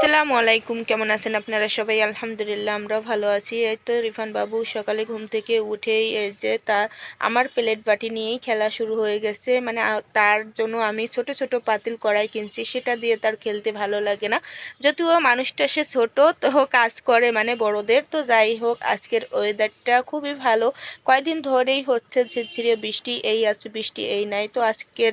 আসসালামু আলাইকুম, কেমন আছেন আপনারা সবাই? আলহামদুলিল্লাহ আমরা ভালো আছি। এই তো রিফান বাবু সকালে ঘুম থেকে উঠেই যে তার, আমার প্লেট বাটি নিয়েই খেলা শুরু হয়ে গেছে। মানে তার জন্য আমি ছোট ছোট পাতিল কড়াই কিনছি, সেটা দিয়ে তার খেলতে ভালো লাগে না। যদিও মানুষটা সে ছোট, তো কাজ করে মানে বড়দের। তো যাই হোক, আজকের ওয়েদারটা খুবই ভালো। কয়েকদিন ধরেই হচ্ছে ঝিরঝিরে বৃষ্টি, এই আছে বৃষ্টি, এই নাই। তো আজকের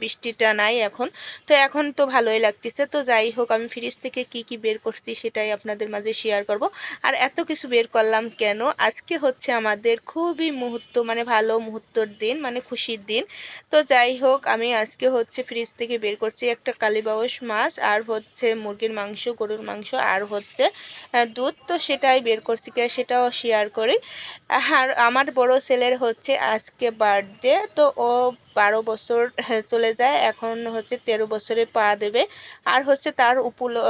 বৃষ্টিটা নাই এখন। তো এখন তো ভালোই লাগতেছে। তো যাই হোক, আমি ফ্রিজ থেকে কি কি বের করছি সেটাই আপনাদের মাঝে শেয়ার করব। আর এত কিছু বের করলাম কেন? আজকে হচ্ছে আমাদের খুবই মুহূর্ত মানে ভালো মুহূর্তর দিন মানে খুশির দিন। তো যাই হোক আমি আজকে হচ্ছে ফ্রিজ থেকে বের করছি একটা কালীবাউস মাছ আর হচ্ছে মুরগির মাংস গরুর মাংস আর হচ্ছে দুধ। তো সেটাই বের করছি কে সেটাও শেয়ার করি। আর আমার বড় ছেলের হচ্ছে আজকে বার্থডে তো ও বারো বছর হ্যাঁ, চলে যায়। এখন হচ্ছে তেরো বছরে পা দেবে। আর হচ্ছে তার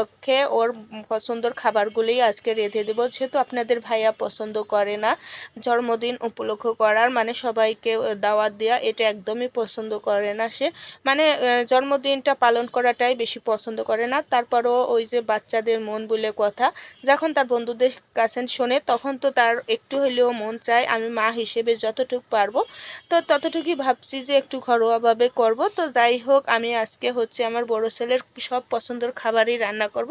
উপলক্ষে ওর পছন্দর খাবারগুলোই আজকে রেঁধে দেবো। যেহেতু আপনাদের ভাইয়া পছন্দ করে না, জন্মদিন উপলক্ষ করার মানে সবাইকে দাওয়াত দেওয়া এটা একদমই পছন্দ করে না সে। মানে জন্মদিনটা পালন করাটাই বেশি পছন্দ করে না। তারপরও ওই যে বাচ্চাদের মন বলে কথা, যখন তার বন্ধুদের কাছে শোনে, তখন তো তার একটু হলেও মন চায়, আমি মা হিসেবে যতটুকু পারব, তো ততটুকুই ভাবছি যে একটু ঘরোয়াভাবে করব। তো যাই হোক, আমি আজকে হচ্ছে আমার বড় ছেলের সব পছন্দের খাবারই রান্না করব,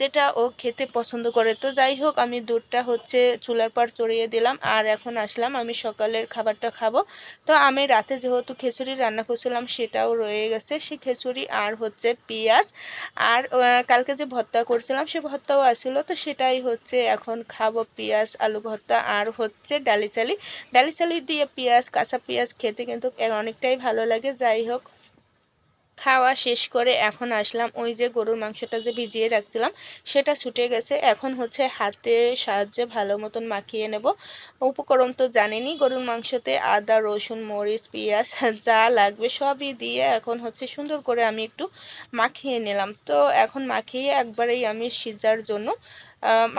যেটা ও খেতে পছন্দ করে। তো যাই হোক, আমি দুধটা হচ্ছে চুলার পার চড়িয়ে দিলাম আর এখন আসলাম আমি সকালের খাবারটা খাব। তো আমি রাতে যেহেতু খিচুড়ি রান্না করছিলাম, সেটাও রয়ে গেছে। সেই খিচুড়ি আর হচ্ছে পেঁয়াজ আর কালকে যে ভর্তা করছিলাম, সে ভর্তাও আসলো তো সেটাই হচ্ছে এখন খাব পেঁয়াজ, আলু ভর্তা আর হচ্ছে ডালি চালি ডালি চালি দিয়ে পেঁয়াজ, কাঁচা পেঁয়াজ খেতে কিন্তু অনেকটাই ভালো লাগে। যাই হোক খাওয়া শেষ করে এখন আসলাম। ওই যে গরুর মাংসটা যে ভিজিয়ে রাখছিলাম, সেটা ছুটে গেছে। এখন হচ্ছে হাতে সাহায্যে ভালো মতন মাখিয়ে নেব। উপকরণ তো জানেনি গরুর মাংসতে আদা, রসুন, মরিচ, পেঁয়াজ, যা লাগবে সবই দিয়ে এখন হচ্ছে সুন্দর করে আমি একটু মাখিয়ে নিলাম। তো এখন মাখিয়ে একবারেই আমি সিজার জন্য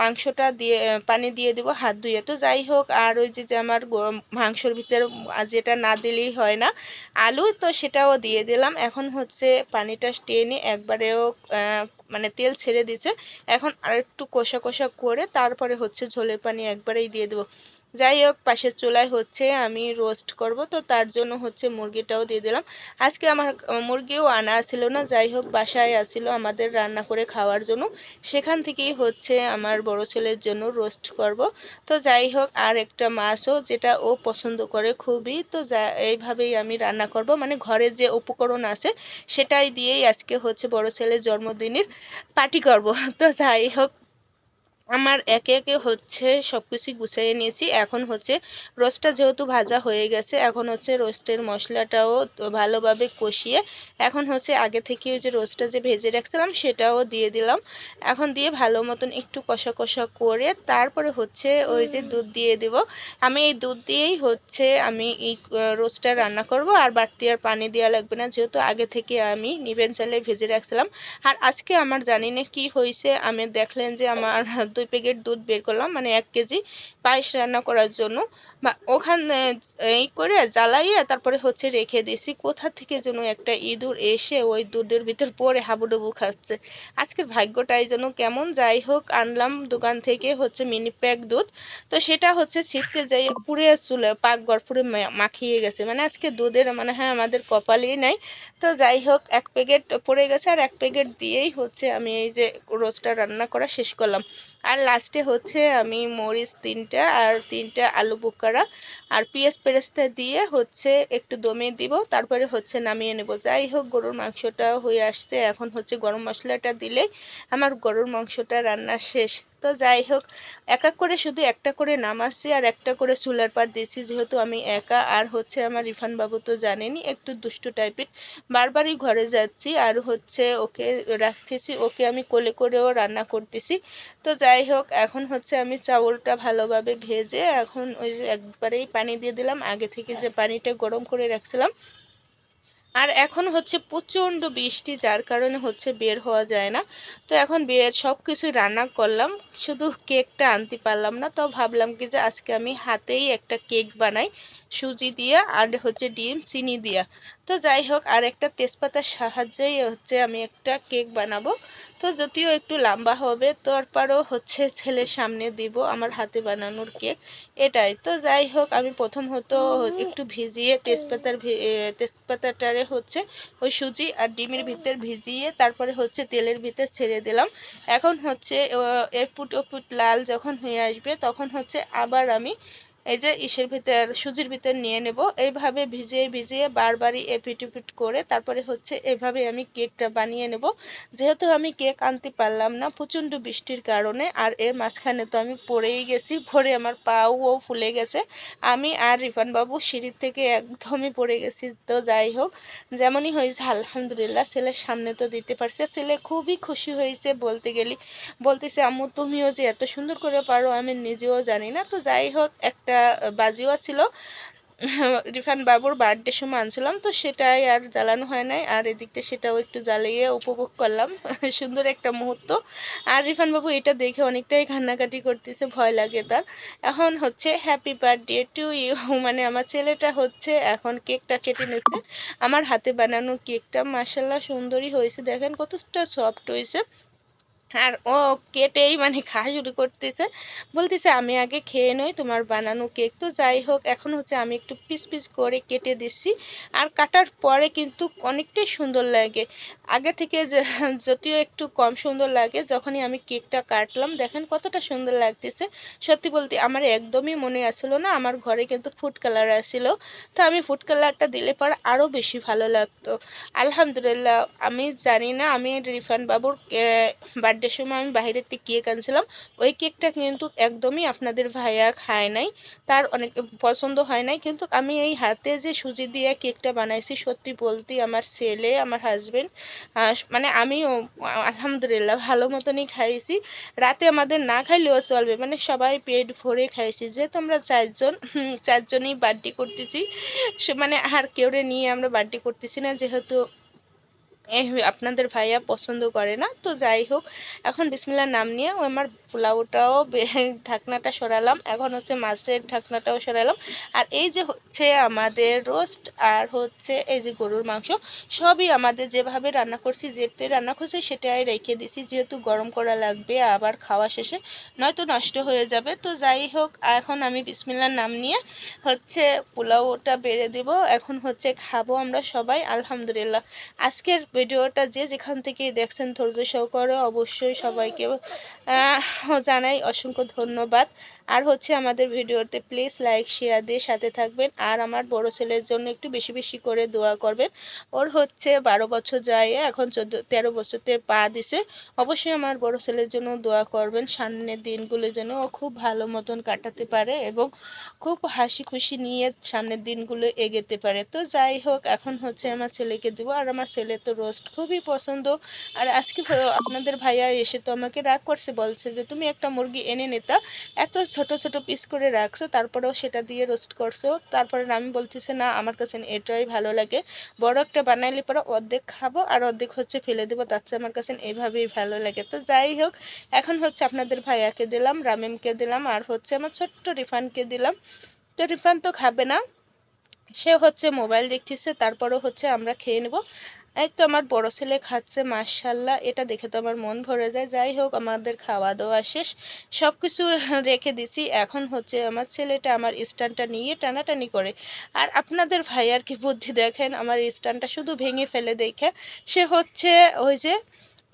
মাংসটা দিয়ে পানি দিয়ে দেবো, হাত ধুয়ে। তো যাই হোক, আর ওই যে যে আমার মাংসর ভিতরে যেটা না দিলেই হয় না, আলু, তো সেটাও দিয়ে দিলাম। এখন হচ্ছে পানিটা টেনে একবারেও মানে তেল ছেড়ে দিছে এখন আর একটু কষা কষা করে তারপরে হচ্ছে ঝোলের পানি একবারেই দিয়ে দেবো। যাই হোক, পাশের চুলায় হচ্ছে আমি রোস্ট করব, তো তার জন্য হচ্ছে মুরগিটাও দিয়ে দিলাম। আজকে আমার, মুরগিও আনা ছিল না, যাই হোক, বাসায় আসছিল আমাদের রান্না করে খাওয়ার জন্য। সেখান থেকেই হচ্ছে আমার বড় ছেলের জন্য রোস্ট করব। তো যাই হোক, আর একটা মাছও যেটা ও পছন্দ করে খুবই, তো যা, এইভাবেই আমি রান্না করব। মানে ঘরে যে উপকরণ আছে, সেটাই দিয়েই আজকে হচ্ছে বড় ছেলের জন্মদিনের পার্টি করব। তো যাই হোক আমার একে একে হচ্ছে সব কিছুই গুছিয়ে নিয়েছি। এখন হচ্ছে রোস্টটা যেহেতু ভাজা হয়ে গেছে এখন হচ্ছে রোস্টের মশলাটাও ভালোভাবে কষিয়ে এখন হচ্ছে আগে থেকে ওই যে রোস্টটা যে ভেজে রাখছিলাম সেটাও দিয়ে দিলাম। এখন দিয়ে ভালো মতন একটু কষা কষা করে তারপরে হচ্ছে ওই যে দুধ দিয়ে দেব। আমি এই দুধ দিয়েই হচ্ছে আমি এই রোস্টটা রান্না করব। আর বাড়তি আর পানি দেওয়া লাগবে না যেহেতু আগে থেকে আমি নিবেন চালে ভেজে রাখছিলাম। আর আজকে আমার জানি না কী হয়েছে আমি দেখলেন যে আমার দুই প্যাকেট দুধ বের করলাম মানে এক কেজি পায়েস রান্না করার জন্য। বা ওখানে এই করে জ্বালাইয়ে তারপরে হচ্ছে রেখে দিয়েছি। কোথা থেকে যেন একটা ইঁদুর এসে ওই দুধের ভিতর পরে হাবুডুবু খাচ্ছে। আজকের ভাগ্যটাই যেন কেমন। যাই হোক, আনলাম দোকান থেকে হচ্ছে মিনি প্যাক দুধ। তো সেটা হচ্ছে ছিটতে যাই পুড়ে চুলে পাক পুরে মা- মাখিয়ে গেছে। মানে আজকে দুধের মানে হ্যাঁ আমাদের কপালই নাই। তো যাই হোক, এক প্যাকেট পড়ে গেছে আর এক প্যাকেট দিয়েই হচ্ছে আমি এই যে রোজটা রান্না করা শেষ করলাম। আর লাস্টে হচ্ছে আমি মরিচ তিনটা আর তিনটা আলু বোকারা আর পেঁয়াজ পেরেস্তা দিয়ে হচ্ছে একটু দমে দিব, তারপরে হচ্ছে নামিয়ে নেব। যাই হোক, গরুর মাংসটা হয়ে আসছে। এখন হচ্ছে গরম মশলাটা দিলে আমার গরুর মাংসটা রান্না শেষ। তো যাই হোক, এক এক করে শুধু একটা করে নামাচ্ছি আর একটা করে চুলার পার দিয়েছি। যেহেতু আমি একা আর হচ্ছে আমার রিফান বাবু তো জানেনি একটু দুষ্টু টাইপের বারবারই ঘরে যাচ্ছি আর হচ্ছে ওকে রাখতেছি, ওকে আমি কোলে করেও রান্না করতেছি। তো যাই হোক, এখন হচ্ছে আমি চাউলটা ভালোভাবে ভেজে এখন ওই একবারেই পানি দিয়ে দিলাম। আগে থেকে যে পানিটা গরম করে রাখছিলাম আর এখন হচ্ছে প্রচণ্ড বৃষ্টি, যার কারণে হচ্ছে বের হওয়া যায় না। তো এখন বের সব কিছুই রান্না করলাম, শুধু কেকটা আনতে পারলাম না, তো ভাবলাম কি যে আজকে আমি হাতেই একটা কেক বানাই, সুজি দিয়া আর হচ্ছে ডিম, চিনি দিয়া। তো যাই হোক আর একটা তেজপাতার সাহায্যেই হচ্ছে আমি একটা কেক বানাবো। তো যদিও একটু লম্বা হবে তারপরও হচ্ছে ছেলের সামনে দিব আমার হাতে বানানোর কেক এটাই। তো যাই হোক আমি প্রথম হতো একটু ভিজিয়ে তেজপাতার তেজপাতাটারে হচ্ছে ওই সুজি আর ডিমের ভিতর ভিজিয়ে তারপরে হচ্ছে তেলের ভিতর ছেড়ে দিলাম। এখন হচ্ছে এপুট ওপুট লাল যখন হয়ে আসবে তখন হচ্ছে আবার আমি এই যে ইসের ভিতর, সুজির ভিতর নিয়ে নেব। এইভাবে ভিজিয়ে ভিজিয়ে বারবারই এপিট উপিট করে তারপরে হচ্ছে এভাবে আমি কেকটা বানিয়ে নেব। যেহেতু আমি কেক আনতে পারলাম না প্রচণ্ড বৃষ্টির কারণে, আর এর মাঝখানে তো আমি পড়েই গেছি, ভরে আমার পাও ফুলে গেছে। আমি আর রিফানবাবু সিঁড়ির থেকে একদমই পড়ে গেছি, তো যাই হোক, যেমনই হয়েছে, আলহামদুলিল্লাহ ছেলের সামনে তো দিতে পারছে। ছেলে খুবই খুশি হয়েছে বলতে গেলি, বলতেছে, আম্মু, তুমিও যে এত সুন্দর করে পারো, আমি নিজেও জানি না। তো যাই হোক, একটা একটা বাজিও ছিল। রিফান বাবুর বার্থডে সময় আনছিলাম, তো সেটাই আর জ্বালানো হয় নাই। আর এদিকতে সেটাও একটু জ্বালিয়ে উপভোগ করলাম। সুন্দর একটা মুহূর্ত। আর রিফান বাবু এটা দেখে অনেকটাই কান্নাকাটি করতেছে, ভয় লাগে তার। এখন হচ্ছে হ্যাপি বার্থডে টু ইউ মানে আমার ছেলেটা হচ্ছে এখন কেকটা কেটে নিচ্ছে। আমার হাতে বানানো কেকটা মাসাল্লাহ সুন্দরই হয়েছে। দেখেন কতটা সফট হয়েছে। আর ও কেটেই মানে খাওয়া শুরু করতেছে। বলতেছে, আমি আগে খেয়ে নই, তোমার বানানো কেক তো যাই হোক, এখন হচ্ছে আমি একটু পিস পিস করে কেটে দিচ্ছি। আর কাটার পরে কিন্তু অনেকটাই সুন্দর লাগে। আগে থেকে যদিও একটু কম সুন্দর লাগে, যখনই আমি কেকটা কাটলাম, দেখেন কতটা সুন্দর লাগতেছে। সত্যি বলতে আমার একদমই মনে আসলো না, আমার ঘরে কিন্তু ফুড কালার আসছিল তো আমি ফুড কালারটা দিলে পরে আরও বেশি ভালো লাগতো। আলহামদুলিল্লাহ, আমি জানি না, আমি রিফান বাবুর বার্থডে বার্থডের সময় আমি বাইরের থেকে কেক আনছিলাম। ওই কেকটা কিন্তু একদমই আপনাদের ভাইয়া খায় নাই, তার অনেক পছন্দ হয় নাই। কিন্তু আমি এই হাতে যে সুজি দিয়ে কেকটা বানাইছি, সত্যি বলতে আমার ছেলে, আমার হাজব্যান্ড মানে আমি আলহামদুলিল্লাহ ভালো মতনই খাইছি। রাতে আমাদের না খাইলেও চলবে মানে সবাই পেট ভরে খাইছি। যেহেতু আমরা চারজন চারজনই বার্থডে করতেছি মানে আর কেউরে নিয়ে আমরা বার্থডে করতেছি না। যেহেতু আপনাদের ভাইয়া পছন্দ করে না, তো যাই হোক, এখন বিসমিল্লার নাম নিয়ে ও আমার পোলাওটাও ঢাকনাটা সরালাম, এখন হচ্ছে মাছের ঢাকনাটাও সরালাম, আর এই যে হচ্ছে আমাদের রোস্ট আর হচ্ছে এই যে গরুর মাংস, সবই আমাদের যেভাবে রান্না করছি, যেতে রান্না করছি সেটাই রেখে দিছি, যেহেতু গরম করা লাগবে আবার খাওয়া শেষে, নয়তো নষ্ট হয়ে যাবে, তো যাই হোক, এখন আমি বিসমিল্লার নাম নিয়ে হচ্ছে পোলাওটা বেড়ে দেব, এখন হচ্ছে খাব আমরা সবাই, আলহামদুলিল্লাহ। আজকের ভিডিওটা যে যেখান থেকে দেখছেন, ধৈর্য সহকারে অবশ্যই সবাইকে জানাই অসংখ্য ধন্যবাদ। আর হচ্ছে আমাদের ভিডিওতে প্লিজ লাইক শেয়ার দিয়ে সাথে থাকবেন। আর আমার বড় ছেলের জন্য একটু বেশি বেশি করে দোয়া করবেন। ওর হচ্ছে বারো বছর যায়, এখন চোদ্দ, তেরো বছরতে পা দিছে। অবশ্যই আমার বড় ছেলের জন্য দোয়া করবেন। সামনের দিনগুলো যেন ও খুব ভালো মতন কাটাতে পারে এবং খুব হাসি খুশি নিয়ে সামনের দিনগুলো এগেতে পারে। তো যাই হোক, এখন হচ্ছে আমার ছেলেকে দেবো। আর আমার ছেলে তো রোস্ট খুবই পছন্দ। আর আজকে আপনাদের ভাইয়া এসে তো আমাকে রাগ করছে, বলছে যে, তুমি একটা মুরগি এনে নিতা, এত ছোট ছোট পিস করে রাখছো, তারপরেও সেটা দিয়ে রোস্ট করছ। তারপরে আমি বলতেছে, না, আমার কাছে এটাই ভালো লাগে। বড় একটা বানাইলে পরে অর্ধেক খাব আর অর্ধেক হচ্ছে ফেলে দেবো, তার চেয়ে আমার কাছে এইভাবেই ভালো লাগে। তো যাই হোক, এখন হচ্ছে আপনাদের ভাইয়াকে দিলাম, রামিমকে দিলাম, আর হচ্ছে আমার ছোট্ট রিফানকে দিলাম। তো রিফান তো খাবে না, সে হচ্ছে মোবাইল দেখতেছে, তারপরও হচ্ছে আমরা খেয়ে নেব। এই তো আমার বড় ছেলে খাচ্ছে মার্শাল্লাহ এটা দেখে তো আমার মন ভরে যায়। যাই হোক, আমাদের খাওয়া দাওয়া শেষ। সব কিছু রেখে দিছি। এখন হচ্ছে আমার ছেলেটা আমার স্ট্যান্ডটা নিয়ে টানাটানি করে। আর আপনাদের ভাই আর কি বুদ্ধি দেখেন? আমার স্ট্যান্ডটা শুধু ভেঙে ফেলে দেখে। সে হচ্ছে ওই যে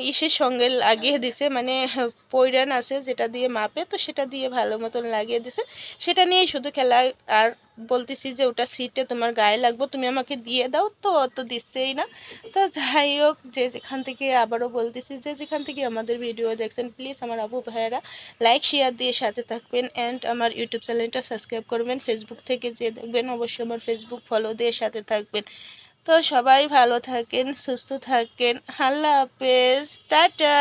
ইসের সঙ্গে লাগিয়ে দিছে মানে পৈরান আছে যেটা দিয়ে মাপে, তো সেটা দিয়ে ভালো মতন লাগিয়ে দিছে। সেটা নিয়েই শুধু খেলা। আর বলতেছি যে ওটা সিটে তোমার গায়ে লাগবো, তুমি আমাকে দিয়ে দাও, তো অত দিচ্ছেই না। তো যাই হোক, যে যেখান থেকে আবারও বলতেছি যে যেখান থেকে আমাদের ভিডিও দেখছেন প্লিজ আমার আবু ভাইয়েরা লাইক শেয়ার দিয়ে সাথে থাকবেন অ্যান্ড আমার ইউটিউব চ্যানেলটা সাবস্ক্রাইব করবেন। ফেসবুক থেকে যে দেখবেন, অবশ্যই আমার ফেসবুক ফলো দিয়ে সাথে থাকবেন। তো সবাই ভালো থাকেন, সুস্থ থাকেন। আল্লাহ হাফেজ। টাটা।